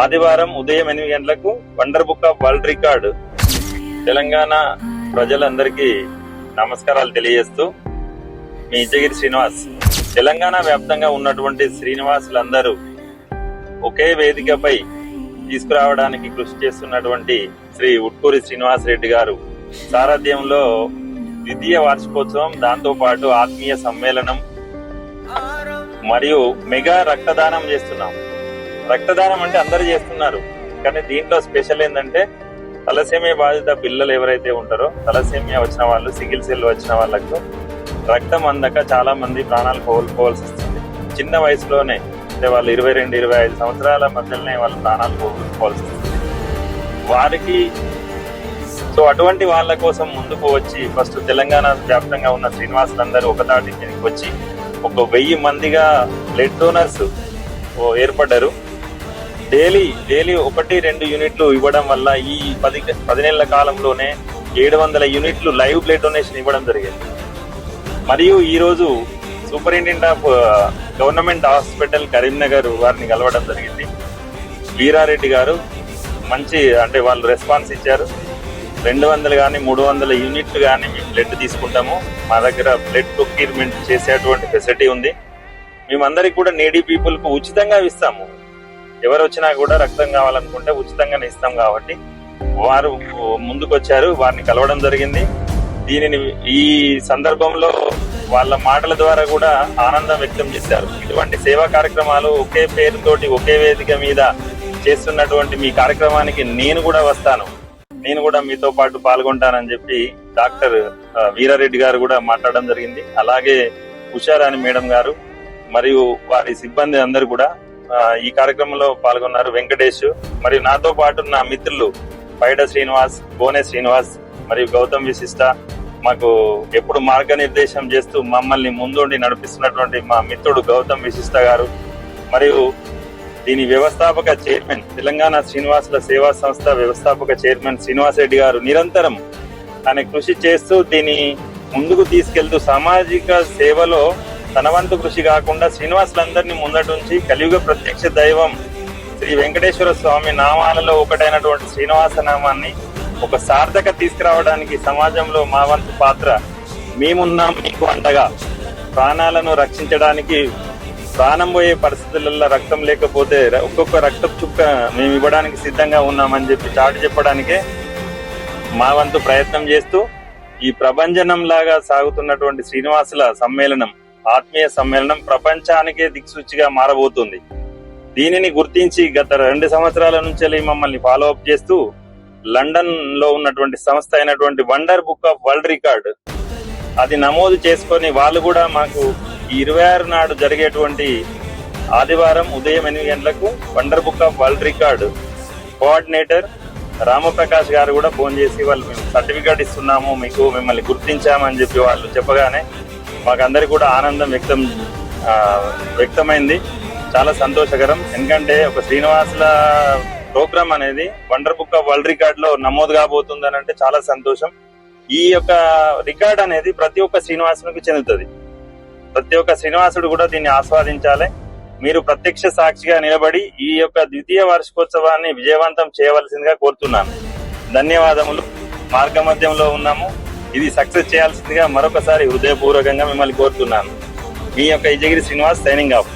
ఆదివారం ఉదయం ఎనిమిది గంటలకు wonder book of world record. Telangana ప్రజలందరికీ నమస్కారాలు తెలియజేస్తూ మీ ఇంజగిరి శ్రీనివాస్. తెలంగాణ వ్యాప్తంగా ఉన్నటువంటి శ్రీనివాసులందరూ ఒకే వేదికపై తీసుకురావడానికి కృషి చేస్తున్నటువంటి శ్రీ ఉట్కూరి శ్రీనివాస్ రెడ్డి గారు. సారథ్యంలో ద్వితీయ వార్షికోత్సవం దాంతో పాటు ఆత్మీయ సమ్మేళనం మరియు మెగా రక్తదానం చేస్తున్నాం. రక్తదానం అంటే అందరూ చేస్తున్నారు. కానీ దీంట్లో స్పెషల్ ఏంటంటే తలసేమియా బాధిత పిల్లలు ఎవరైతే ఉంటారో తలసేమియా వచ్చిన వాళ్ళు సిగిల్ సెల్ వచ్చిన వాళ్ళకు రక్తం అందక చాలా మంది ప్రాణాలు కోల్పోవాల్సి వస్తుంది. చిన్న వయసులోనే అంటే వాళ్ళు ఇరవై రెండు ఇరవై ఐదు సంవత్సరాల మధ్యలోనే వాళ్ళు ప్రాణాలు కోల్పోవాల్సి వస్తుంది. వారికి సో అటువంటి వాళ్ళ కోసం ముందుకు వచ్చి ఫస్ట్ తెలంగాణ వ్యాప్తంగా ఉన్న శ్రీనివాసులందరూ ఒకదాటి వచ్చి ఒక వెయ్యి మందిగా బ్లడ్ డోనర్స్ ఏర్పడ్డారు. డైలీ డైలీ ఒకటి రెండు యూనిట్లు ఇవ్వడం వల్ల ఈ పది పదినేళ్ళ కాలంలోనే ఏడు వందల యూనిట్లు లైవ్ బ్లడ్ డొనేషన్ ఇవ్వడం జరిగింది. మరియు ఈరోజు superintendent of government hospital Karimnagar వారిని కలవడం జరిగింది. వీరారెడ్డి గారు మంచి అంటే వాళ్ళు రెస్పాన్స్ ఇచ్చారు. రెండు వందలు కానీ మూడు వందల యూనిట్లు కానీ మేము బ్లడ్ తీసుకుంటాము. మా దగ్గర బ్లడ్ ప్రొక్యూర్మెంట్ చేసేటువంటి ఫెసిలిటీ ఉంది. మేమందరికి కూడా నేడీ పీపుల్కు ఉచితంగా ఇస్తాము. ఎవరు వచ్చినా కూడా రక్తం కావాలనుకుంటే ఉచితంగానే ఇస్తాం కాబట్టి వారు ముందుకొచ్చారు వారిని కలవడం జరిగింది. దీనిని ఈ సందర్భంలో వాళ్ళ మాటల ద్వారా కూడా ఆనందం వ్యక్తం చేశారు. ఇటువంటి సేవా కార్యక్రమాలు ఒకే పేరుతోటి ఒకే వేదిక మీద చేస్తున్నటువంటి మీ కార్యక్రమానికి నేను కూడా వస్తాను. నేను కూడా మీతో పాటు పాల్గొంటానని చెప్పి డాక్టర్ వీరారెడ్డి గారు కూడా మాట్లాడడం జరిగింది. అలాగే ఉషారాణి మేడం గారు మరియు వారి సిబ్బంది అందరు కూడా ఈ కార్యక్రమంలో పాల్గొన్నారు వెంకటేష్ మరియు నాతో పాటు నా మిత్రులు పైడ శ్రీనివాస్ బోనే శ్రీనివాస్ మరియు గౌతమ్ విశిష్ట. మాకు ఎప్పుడు మార్గనిర్దేశం చేస్తూ మమ్మల్ని ముందుండి నడిపిస్తున్నటువంటి మా మిత్రుడు గౌతమ్ విశిష్ట గారు మరియు దీని వ్యవస్థాపక చైర్మన్ తెలంగాణ శ్రీనివాసుల సేవా సంస్థ వ్యవస్థాపక చైర్మన్ శ్రీనివాస్ రెడ్డి గారు నిరంతరం ఆయన కృషి చేస్తూ దీన్ని ముందుకు తీసుకెళ్తూ సామాజిక సేవలో తన వంతు కృషి కాకుండా శ్రీనివాసులందరినీ ముందటుంచి కలియుగ ప్రత్యక్ష దైవం శ్రీ వెంకటేశ్వర స్వామి నామాలలో ఒకటైనటువంటి శ్రీనివాస నామాన్ని ఒక సార్థక తీసుకురావడానికి సమాజంలో మా వంతు పాత్ర మేమున్నాం మీకు అండగా. ప్రాణాలను రక్షించడానికి ప్రాణం పోయే పరిస్థితులలో రక్తం లేకపోతే ఒక్కొక్క రక్త చుక్క మేము ఇవ్వడానికి సిద్ధంగా ఉన్నామని చెప్పి చాటు చెప్పడానికే మా వంతు ప్రయత్నం చేస్తూ ఈ ప్రభంజనం లాగా సాగుతున్నటువంటి శ్రీనివాసుల సమ్మేళనం ఆత్మీయ సమ్మేళనం ప్రపంచానికే దిక్సూచిగా మారబోతుంది. దీనిని గుర్తించి గత రెండు సంవత్సరాల నుంచి మమ్మల్ని ఫాలో అప్ చేస్తూ లండన్లో ఉన్నటువంటి సంస్థ అయినటువంటి wonder book of world record అది నమోదు చేసుకొని వాళ్ళు కూడా మాకు ఈ ఇరవై ఆరు నాడు జరిగేటువంటి ఆదివారం ఉదయం ఎనిమిది గంటలకు wonder book of world record coordinator Ramaprakash గారు కూడా ఫోన్ చేసి వాళ్ళు మేము సర్టిఫికేట్ ఇస్తున్నాము మీకు మిమ్మల్ని గుర్తించామని చెప్పి వాళ్ళు చెప్పగానే మాకందరికి కూడా ఆనందం వ్యక్తం వ్యక్తమైంది. చాలా సంతోషకరం. ఎందుకంటే ఒక శ్రీనివాసుల ప్రోగ్రామ్ అనేది వండర్ బుక్ ఆఫ్ వరల్డ్ రికార్డ్లో నమోదు కాబోతుంది అని అంటే చాలా సంతోషం. ఈ యొక్క రికార్డ్ అనేది ప్రతి ఒక్క శ్రీనివాసునికి చెందుతుంది. ప్రతి ఒక్క శ్రీనివాసుడు కూడా దీన్ని ఆస్వాదించాలి. మీరు ప్రత్యక్ష సాక్షిగా నిలబడి ఈ యొక్క ద్వితీయ వార్షికోత్సవాన్ని విజయవంతం చేయవలసిందిగా కోరుతున్నాను. ధన్యవాదములు. మార్గ మధ్యంలో ఉన్నాము. ఇది సక్సెస్ చేయాల్సిందిగా మరొకసారి హృదయపూర్వకంగా మిమ్మల్ని కోరుతున్నాను. మీ యొక్క ఇజగిరి శ్రీనివాస్ సైనింగ్ ఆఫ్.